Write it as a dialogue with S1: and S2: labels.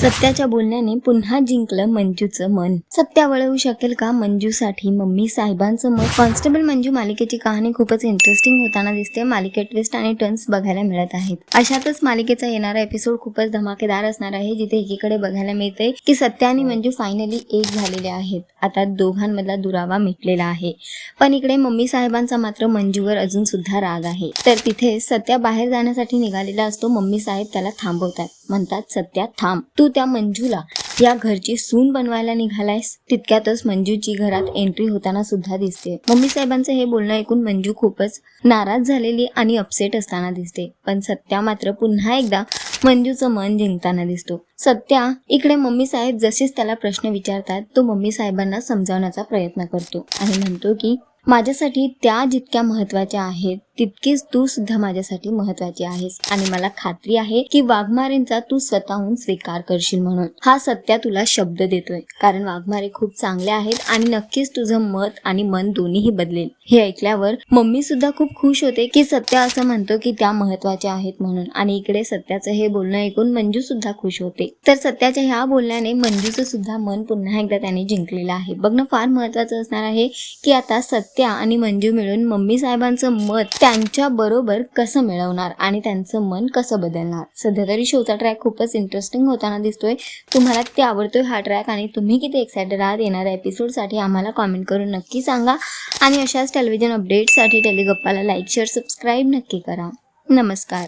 S1: सत्याच्या बोलण्याने पुन्हा जिंकलं मंजूचं मन. सत्या वळवू शकेल का मंजूसाठी? मम्मी साहेबांचं मत. कॉन्स्टेबल मंजू मालिकेची कहाणी खूपच इंटरेस्टिंग होताना दिसते. मालिकेत ट्विस्ट आणि टर्न्स बघायला मिळत आहेत. अशातच मालिकेचा येणारा एपिसोड खूपच धमाकेदार असणार आहे जिथे एकीकडे बघायला मिळते की सत्या आणि मंजू फायनली एक झालेले आहेत. आता दोघांमधला दुरावा मिटलेला आहे. पण इकडे मम्मी साहेबांचा मात्र मंजूवर अजून सुद्धा राग आहे. तर तिथे सत्या बाहेर जाण्यासाठी निघालेला असतो. मम्मी साहेब त्याला थांबवतात. म्हणतात सत्या थांब. तू त्या मंजूला या घरची सून बनवायला निघालायस? तितक्यातच मंजूची घरात एंट्री होताना सुद्धा दिसते. मम्मी साहेबांचं हे बोलणं ऐकून मंजू खूपच नाराज झालेली आणि अपसेट असताना दिसते. पण सत्या मात्र पुन्हा एकदा मंजूचं मन जिंकताना दिसतो. सत्या इकडे मम्मी साहेब जसेच त्याला प्रश्न विचारतात तो मम्मी साहेबांना समजावण्याचा प्रयत्न करतो आणि म्हणतो की माझ्यासाठी त्या जितक्या महत्त्वाच्या आहेत तितकीच तू सुद्धा माझ्यासाठी महत्वाची आहेस. आणि मला खात्री आहे की वाघमारेंचा तू स्वतःहून स्वीकार करशील म्हणून. हा सत्या तुला शब्द देतोय. कारण वाघमारे खूप चांगले आहेत आणि नक्कीच तुझं मत आणि मन दोन्हीही बदलेल. हे ऐकल्यावर मम्मी सुद्धा खूप खुश होते की सत्या असं म्हणतो की त्या महत्त्वाच्या आहेत म्हणून. आणि इकडे सत्याचं हे बोलणं ऐकून मंजू सुद्धा खुश होते. तर सत्याच्या ह्या बोलण्याने मंजूचं सुद्धा मन पुन्हा एकदा त्याने जिंकलेलं आहे. बघणं फार महत्वाचं असणार आहे की आता सत्या आणि मंजू मिळून मम्मी साहेबांचं मत त्यांच्या बरोबर कसं मिळवणार आणि त्यांचं मन कसं बदलणार? सध्या तरी शोचा ट्रॅक खूपच इंटरेस्टिंग होताना दिसतोय. तुम्हाला किती आवडतोय हा ट्रॅक आणि तुम्ही किती एक्सायटेड आहात येणाऱ्या एपिसोडसाठी आम्हाला कॉमेंट करून नक्की सांगा. आणि अशाच टेलिव्हिजन अपडेट्ससाठी टेलिगप्पाला लाईक शेअर सबस्क्राईब नक्की करा. नमस्कार.